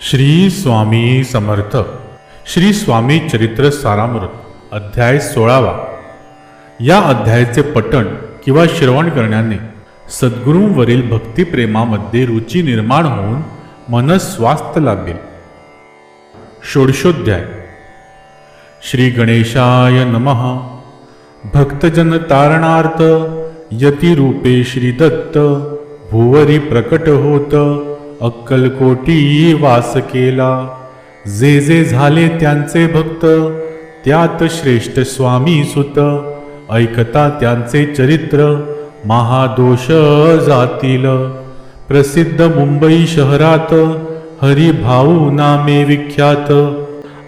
श्री स्वामी समर्थ. श्री स्वामी चरित्र सारामृत अध्याय सोळावा. या अध्यायाचे पठण किंवा श्रवण करण्याने सद्गुरूंवरील भक्तिप्रेमामध्ये रुची निर्माण होऊन मनस्वास्थ्य लाभेल. षोडशोध्याय. श्री गणेशाय नमः. भक्तजन तारणार्थ यतिरूपे श्री दत्त भुवरी प्रकट होत अक्कलकोटी वास केला. जे जे झाले त्यांचे भक्त त्यात श्रेष्ठ स्वामी सुत. ऐकता त्यांचे चरित्र महादोष जातील. प्रसिद्ध मुंबई शहरात हरिभाऊ नामे विख्यात.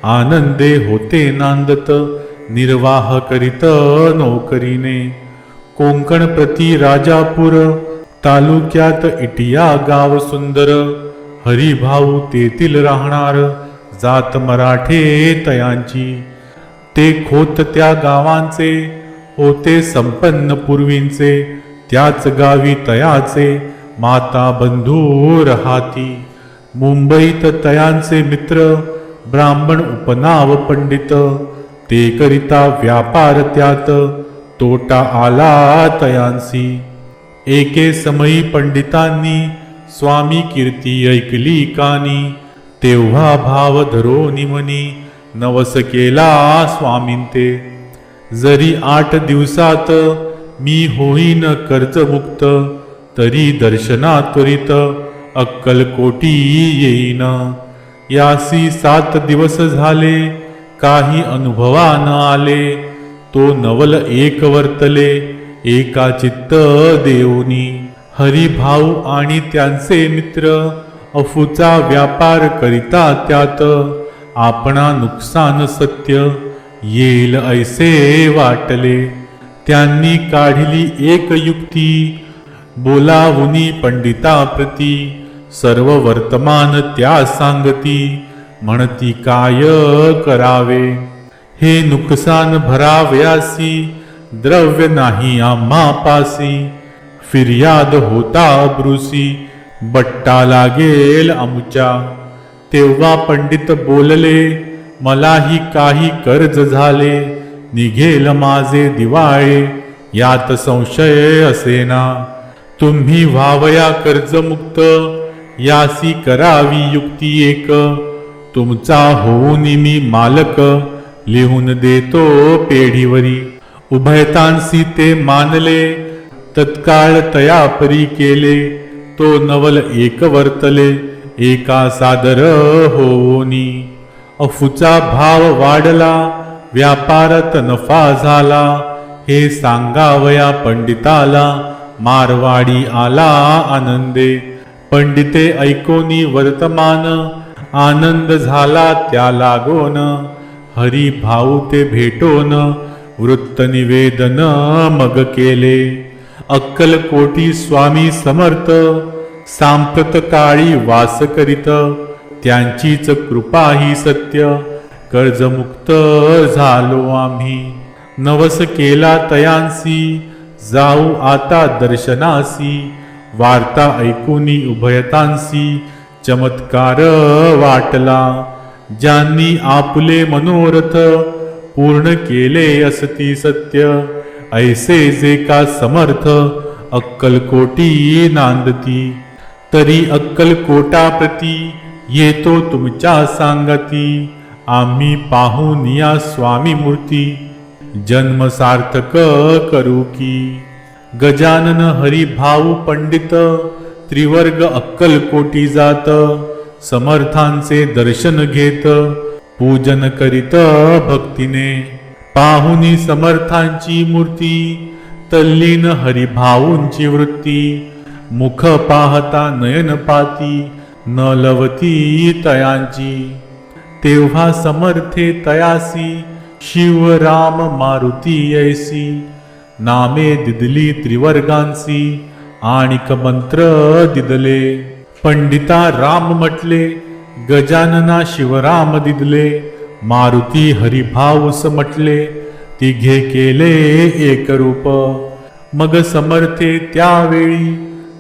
आनंदे होते नांदत निर्वाह करीत नोकरीने. कोंकण प्रति राजापूर तालुक्यात इटिया गाव सुंदर हरिभाऊ तेथील राहणार जात मराठे तयांची. ते खोत त्या गावांचे होते संपन्न पूर्वींचे त्याच गावी तयाचे माता बंधू राहाती. मुंबईत तयांचे मित्र ब्राह्मण उपनाव पंडित ते करिता व्यापार त्यात तोटा आला तयांसी. एके समयी पंडितांनी स्वामी कीर्ती ऐकली कानी तेव्हा भाव धरो निमनी नवस केला स्वामींते. जरी आठ दिवसात मी होईन कर्जमुक्त तरी दर्शना त्वरित अक्कलकोटी येईन. यासी सात दिवस झाले काही अनुभवा न आले तो नवल एक वर्तले एका चित्त देऊनी. हरिभाऊ आणि त्यांचे मित्र अफूचा व्यापार करिता त्यात. आपणा नुकसान सत्य येईल ऐसे वाटले. त्यांनी काढली एक युक्ती बोलावुनी पंडिताप्रती. सर्व वर्तमान त्या सांगती म्हणती काय करावे? हे नुकसान भरावयासी द्रव्य नाही आम्हा पासी फिर्याद होता ब्रुसी बट्टा लागेल आमच्या. तेव्हा पंडित बोलले मलाही काही कर्ज झाले निघेल माझे दिवाळे यात संशय असेना. तुम्ही व्हावया कर्जमुक्त यासी करावी युक्ती एक. तुमचा होऊन मी मालक लिहून देतो पेढीवरी. उभयतांसी ते मानले तत्काळ तयापरी केले तो नवल एक वर्तले एका सादर होनी अफूचा भाव वाढला व्यापारात नफा झाला हे सांगावया पंडिताला मारवाडी आला आनंदे. पंडिते ऐकोनी वर्तमान आनंद झाला त्या लागोन हरी भाऊ ते भेटोन वृत्त निवेदन मग केले. अक्कलकोटी स्वामी समर्थ सांप्रत काळी वास करीत. त्यांचीच कृपा ही सत्य कर्जमुक्त झालो आम्ही. नवस केला तयांसी जाऊ आता दर्शनासी. वार्ता ऐकुनी उभयतांसी चमत्कार वाटला. ज्यांनी आपले मनोरथ पूर्ण केले असती सत्य. ऐसे जे का समर्थ अक्कलकोटी नांदती. तरी अक्कलकोटाप्रती येतो तुमच्या सांगती. आम्ही पाहून या स्वामी मूर्ती. जन्म सार्थक करू की. गजानन हरिभाऊ पंडित त्रिवर्ग अक्कलकोटी जात. समर्थांचे दर्शन घेत. पूजन करीत भक्तीने. पाहुनी समर्थांची मूर्ती तल्लीन हरिभाऊंची वृत्ती मुख पाहता नयन पाती न लवती तयांची. तेव्हा समर्थे तयासी शिव राम मारुती ऐसी नामे दिदली त्रिवर्गांसी आणिक मंत्र दिदले. पंडिता राम म्हटले गजानना शिवराम दिदले मारुती हरिभाऊस म्हटले तिघे केले एक रूप. मग समर्थे त्यावेळी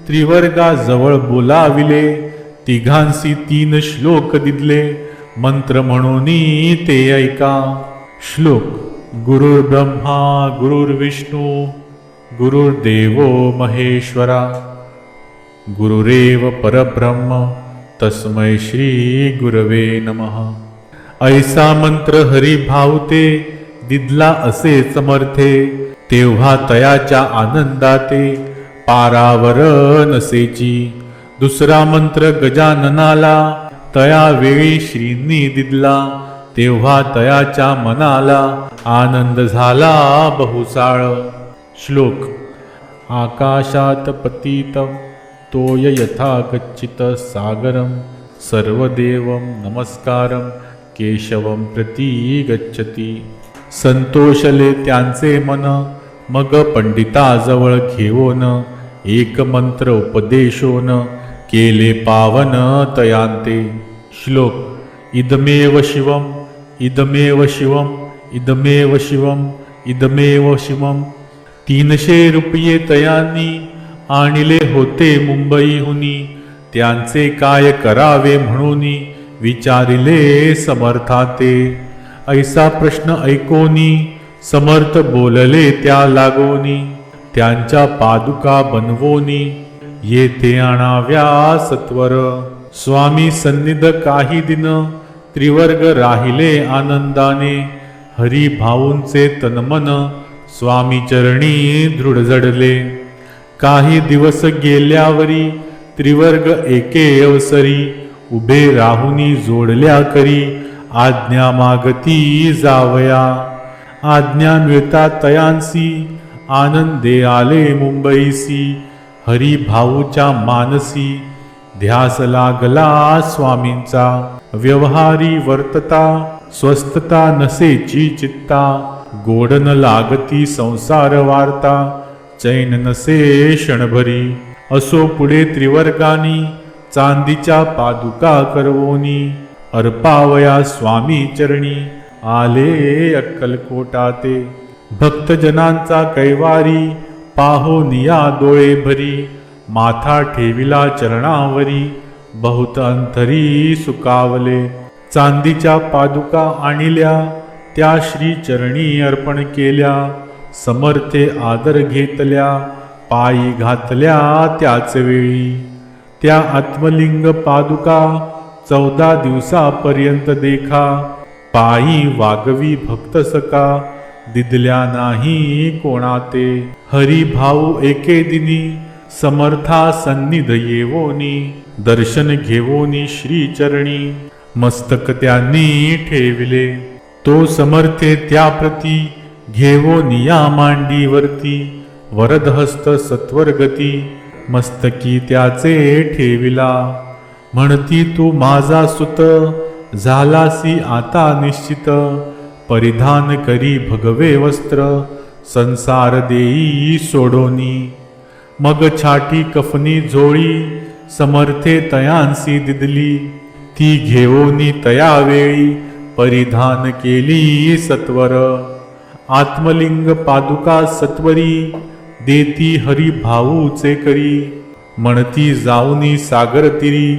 त्रिवर्गा जवळ बोलाविले तिघांसी तीन श्लोक दिदले मंत्र म्हणून ते ऐका. श्लोक गुरुर्ब्रह्मा गुरुर्विष्णू गुरुर्देवो महेश्वरा. गुरुरेव परब्रह्म तस्मै श्री गुरवे नमः। ऐसा मंत्र हरी भावते दिदला असे समर्थे तेव्हा तयाच्या आनंदाते पारावर नसेची दुसरा मंत्र गजाननाला तया वेळी श्रींनी दिदला तेव्हा तयाच्या मनाला आनंद झाला बहुसाळ। श्लोक आकाशात पतितम। तोय यथा गच्चित सागरं सर्वदेवं नमस्कारं केशवं प्रती गच्छति संतोषले त्यांचे मन मग पंडिताजवळ घेऊन एक मंत्र उपदेशोन केले पावन तयांते। श्लोक इदमेव शिवम इदमेव शिवम इदमेव शिवम इदमेव शिवम। तीनशे रुपये तयांनी आणले होते मुंबईहुनी त्यांचे काय करावे म्हणून विचारिले समर्थाते. ऐसा प्रश्न ऐकोनी समर्थ बोलले त्या लागोनी. त्यांच्या पादुका बनवोनी येथे आणाव्या सत्वर. स्वामी सन्निध काही दिन त्रिवर्ग राहिले आनंदाने. हरी भाऊंचे तनमन स्वामी चरणी दृढ जडले. काही दिवस गेल्यावरी त्रिवर्ग एके अवसरी उभे राहुनी जोडल्या करी आज्ञा मागती जावया. आज्ञा मिळता तयांसी आनंदे आले मुंबईसी हरी भाऊच्या मानसी ध्यास लागला स्वामींचा. व्यवहारी वर्तता स्वस्थता नसेची चित्ता गोडन लागती संसार वार्ता. चैन नसे क्षणभरी. असो पुढे त्रिवर्गानी चांदीच्या पादुका करवोनी. अर्पावया स्वामी चरणी आले अक्कलकोटाते. भक्तजनांचा कैवारी पाहो निया डोळे भरी. माथा ठेविला चरणावरी बहुत अंतरी सुकावले. चांदीच्या पादुका आणिल्या त्या श्री चरणी अर्पण केल्या. समर्थे आदर घेतल्या पायी घातल्या त्याच वेळी. त्या आत्मलिंग पादुका चौदा दिवसापर्यंत देखा. पायी वागवी भक्त सका दिदल्या नाही कोणाते. हरी भाऊ एके दिनी समर्था सन्निध येवोनी. दर्शन घेवोनी श्री चरणी मस्तक त्यांनी ठेविले. तो समर्थे त्याप्रती घेवो निया मांडीवरती वरदहस्त सत्वरगती मस्तकी त्याचे ठेविला. म्हणती तू माझा सुत झालासी आता निश्चित परिधान करी भगवे वस्त्र संसार देई सोडोनी. मग छाटी कफनी झोळी समर्थे तयांसी दिदली. ती घेवोनी तया वेळी परिधान केली सत्वर. आत्मलिंग पादुका सत्वरी देती हरी भाऊचे करी म्हणती जाऊनी सागर तिरी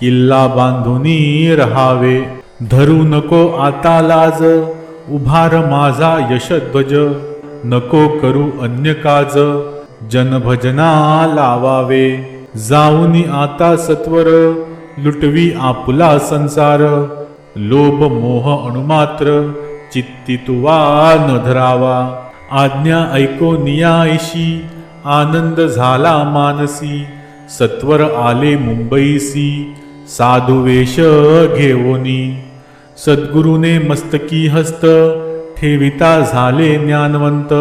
किल्ला बांधुनी रहावे. धरू नको आता लाज उभार माझा यशध्वज नको करू अन्य काज जनभजना लावावे. जाऊनी आता सत्वर लुटवी आपुला संसार. लोभ मोह अणुमात्र चित्ती तुवा न धरावा आज्ञा ऐको नियायशी आनंद झाला मानसी. सत्वर आले मुंबईसी साधू वेश घेवोनी. सद्गुरुने मस्तकी हस्त ठेविता झाले ज्ञानवंत.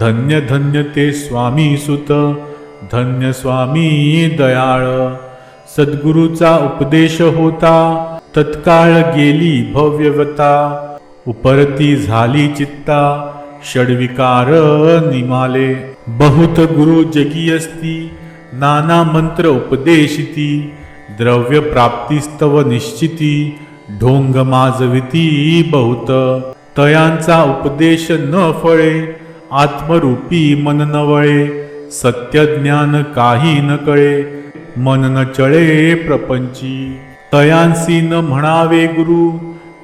धन्य धन्य ते स्वामी सुत धन्य स्वामी दयाळ. सद्गुरूचा उपदेश होता तत्काळ गेली भव्यवता. उपरती झाली चित्ता षडविकार निमाले. बहुत गुरु जगी असती नाना मंत्र उपदेशिती द्रव्य प्राप्तीस्तव निश्चिती ढोंग माजविती बहुत. तयांचा उपदेश न फळे आत्मरूपी मन नवळे सत्य ज्ञान काही न कळे मन न चळे प्रपंची. तयांसी न म्हणावे गुरु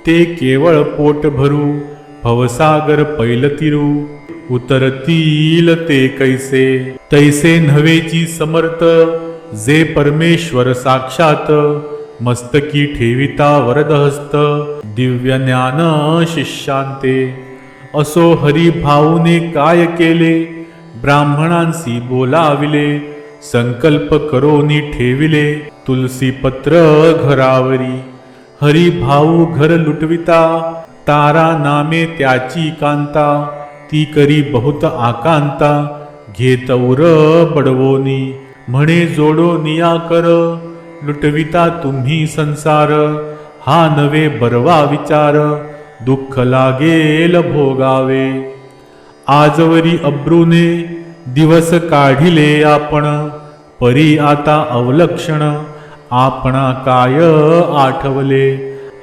ते केवळ पोट भरू भवसागर पैलतिरू उतरतील ते कैसे? तैसे नव्हेची समर्थ जे परमेश्वर साक्षात. मस्तकी ठेविता वरदहस्त दिव्य ज्ञान शिष्यांते असो हरी भाऊने काय केले? ब्राह्मणांसी बोलाविले संकल्प करोनी ठेविले तुलसी पत्र घरावरी. हरी भाऊ घर लुटविता तारा नामे त्याची कांता ती करी बहुत आकांता घेत उर बडवोनी म्हणे जोडो निया कर लुटविता तुम्ही संसार हा नवे बरवा विचार दुःख लागेल भोगावे. आजवरी अब्रूने दिवस काढिले आपण परी आता अवलक्षण आपणा काय आठवले?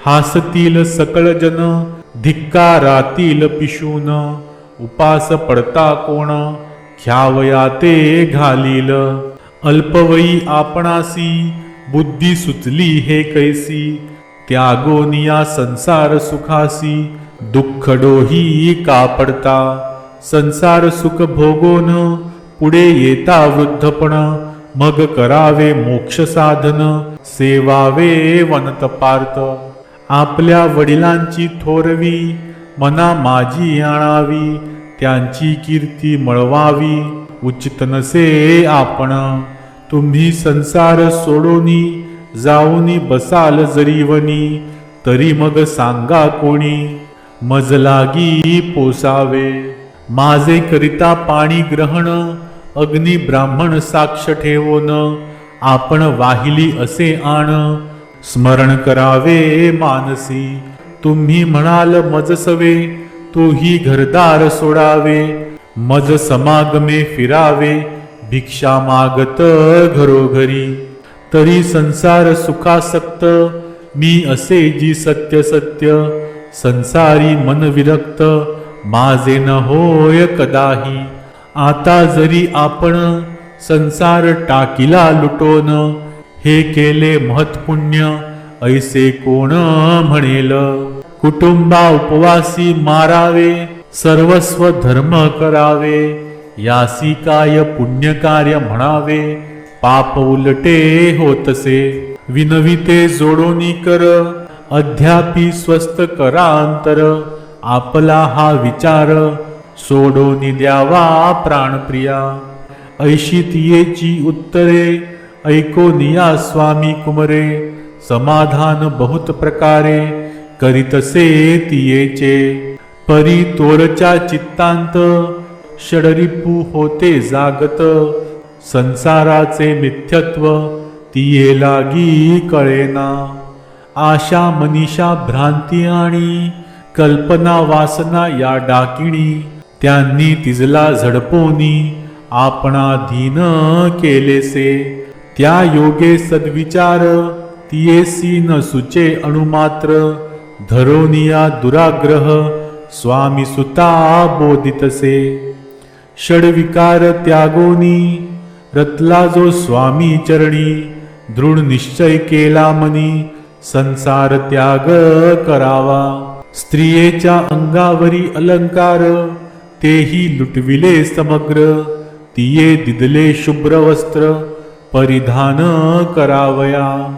हासतील सकळ जन धिक्कारातील पिशून. उपास पडता कोण? ख्यावया ते घालील. अल्पवयी आपणासी बुद्धी सुचली हे कैसी? त्यागोनिया संसार सुखासी दुःख डोही का पडता संसार सुख भोगोन पुढे येता वृद्धपण. मग करावे मोक्ष साधन सेवावे वनत पार्थ. आपल्या वडिलांची थोरवी मना माझी आणावी त्यांची कीर्ती मळवावी. उचित नसे आपण तुम्ही संसार सोडोनी जाऊनी बसाल जरीवनी तरी मग सांगा कोणी मजलागी पोसावे. माझे करिता पाणी ग्रहण अग्नी ब्राह्मण साक्ष ठेवोन आपण वाहिली असे आण. स्मरण करावे मानसी तुम्ही म्हणाल मज सवे तोही घरदार सोडावे. मज समागमे फिरावे भिक्षा मागत घरोघरी. तरी संसार सुखासक्त मी असे जी सत्य सत्य संसारी मन विरक्त माझे न होय कदाही. आता जरी आपण संसार टाकिला लुटोन हे केले महत्पुण्य ऐसे कोण म्हणेल? कुटुंबा उपवासी मारावे सर्वस्व धर्म करावे यासी काय पुण्यकार्य म्हणावे पाप उलटे होतसे. विनविते जोडोनी कर अध्यापी स्वस्त करांतर आपला हा विचार सोडोनी द्यावा प्राणप्रिया. ऐशी तियेची उत्तरे ऐकोनिया स्वामी कुमरे. समाधान बहुत प्रकारे करीतसे तियेचे. परी तोरच्या चित्तांत षडरिपू होते जागत. संसाराचे मिथ्यत्व तिये लागी कळेना. आशा मनीषा भ्रांती आणि कल्पना वासना या डाकिणी. त्यांनी तिजला झडपोनी आपणाधीन केलेसे. त्या योगे सद्विचार तियेसी न सुचे अणुमात्र. धरोनिया दुराग्रह स्वामी सुता बोधितसे. षडविकार त्यागोनी रतला जो स्वामी चरणी. दृढ निश्चय केला मनी संसार त्याग करावा. स्त्रियेच्या अंगावरी अलंकार तेही लुटविले समग्र. तिये दिदले शुभ्र वस्त्र परिधान करावया.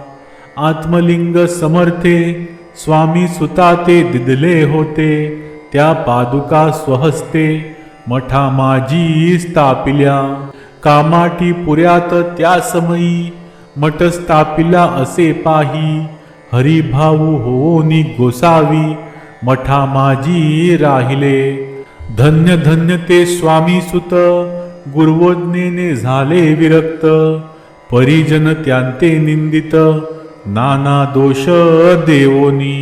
आत्मलिंग समर्थे स्वामी सुता ते दिदले होते. त्या पादुका स्वहस्ते मठा माझी स्थापिल्या. कामाटी पुऱ्यात त्या समयी मठ स्थापिला असे पाही. हरिभाऊ होनी गोसावी मठा माझी राहिले. धन्य धन्य ते स्वामी सुत गुरुवज्ञेने झाले विरक्त परिजन त्यांते निंदित नाना दोष देवोनी.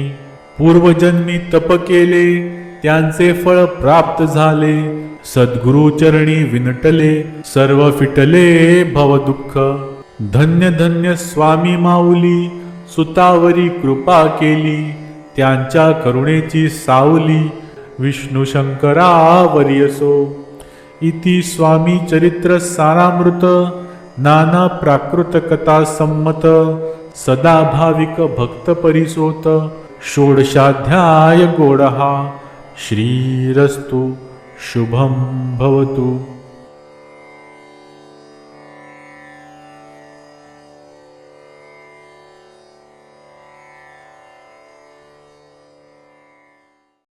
पूर्वजन्मी तप केले त्यांचे फळ प्राप्त झाले सद्गुरु चरणी विनटले सर्व फिटले भवदुःख धन्य धन्य स्वामी माऊली सुतावरी कृपा केली त्यांच्या करुणेची सावली विष्णू इति स्वामी चरित्र सारामृत नाना प्राकृत कथा संमत सदा भाविक भक्त परिसोत। षोडशाध्याय गोडहा। श्रीरस्तु शुभम भवतु।